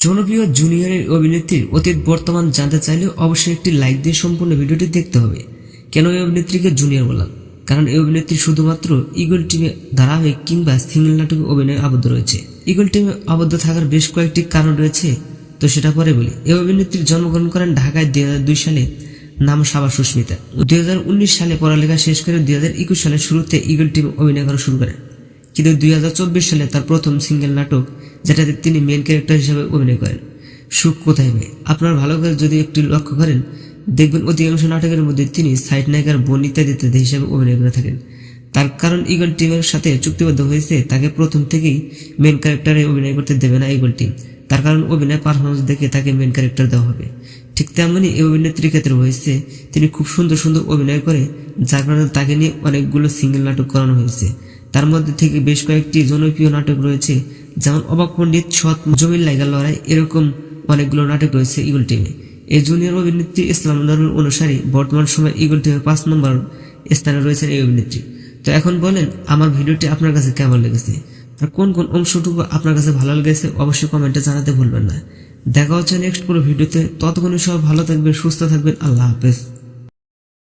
জনপ্রিয় জুনিয়রের অভিনেত্রীর অতীত বর্তমান জানতে চাইলে অবশ্যই একটি লাইক দিয়ে সম্পূর্ণ ভিডিওটি দেখতে হবে। কেন এই অভিনেত্রীকে জুনিয়র বললাম? কারণ এই অভিনেত্রী শুধুমাত্র ইগল টিমে ধারাবাহিক কিংবা সিঙ্গেল নাটকে অভিনয়ে আবদ্ধ রয়েছে। ইগল টিমে আবদ্ধ থাকার বেশ কয়েকটি কারণ রয়েছে, তো সেটা পরে বলি। এই অভিনেত্রী জন্মগ্রহণ করেন ঢাকায় দুই হাজার দুই সালে, নাম সাবা সুস্মিতা। দুই হাজার উনিশ সালে পড়ালেখা শেষ করে দুই সালের শুরুতে ইগল টিমে অভিনয় করা শুরু করেন কিন্তু দুই হাজার চব্বিশ সালে তার প্রথম সিঙ্গেল নাটক যেটাতে তিনি মেন ক্যারেক্টার হিসেবে অভিনয় করেন। সুখ কোথায় পায় আপনার ভালো করে যদি একটু লক্ষ্য করেন, দেখবেন অধিকাংশ নাটকের মধ্যে তিনি সাইড নায়িকার বোন ইত্যাদি ইত্যাদি হিসেবে অভিনয় করে থাকেন। তার কারণ ইগল টিমের সাথে চুক্তিবদ্ধ হয়েছে, তাকে প্রথম থেকেই মেন ক্যারেক্টারে অভিনয় করতে দেবে না ইগল টিম তার কারণ অভিনয় পারফরমেন্স দেখে তাকে মেন ক্যারেক্টার দেওয়া হবে। ঠিক তেমনই এই অভিনেত্রীর ক্ষেত্রে হয়েছে, তিনি খুব সুন্দর সুন্দর অভিনয় করে, যার কারণে তাকে নিয়ে অনেকগুলো সিঙ্গেল নাটক করানো হয়েছে। তার মধ্যে থেকে বেশ কয়েকটি জনপ্রিয় নাটক রয়েছে যেমন অবাক পণ্ডিত সৎ জমির লাইগা লড়াই, এরকম অনেকগুলো নাটক রয়েছে ইগল টিমে এই জুনিয়র অভিনেত্রী ইসলাম ধর্মের অনুসারী বর্তমান সময় ইগল টিমে পাঁচ নম্বর স্থানে রয়েছেন এই অভিনেত্রী। তো এখন বলেন, আমার ভিডিওটি আপনার কাছে কেমন লেগেছে? আর কোন কোন অংশটুকু আপনার কাছে ভালো লেগেছে অবশ্যই কমেন্টে জানাতে ভুলবেন না। দেখা হচ্ছে নেক্সট কোনো ভিডিওতে। ততক্ষণই সব ভালো থাকবেন, সুস্থ থাকবেন। আল্লাহ হাফেজ।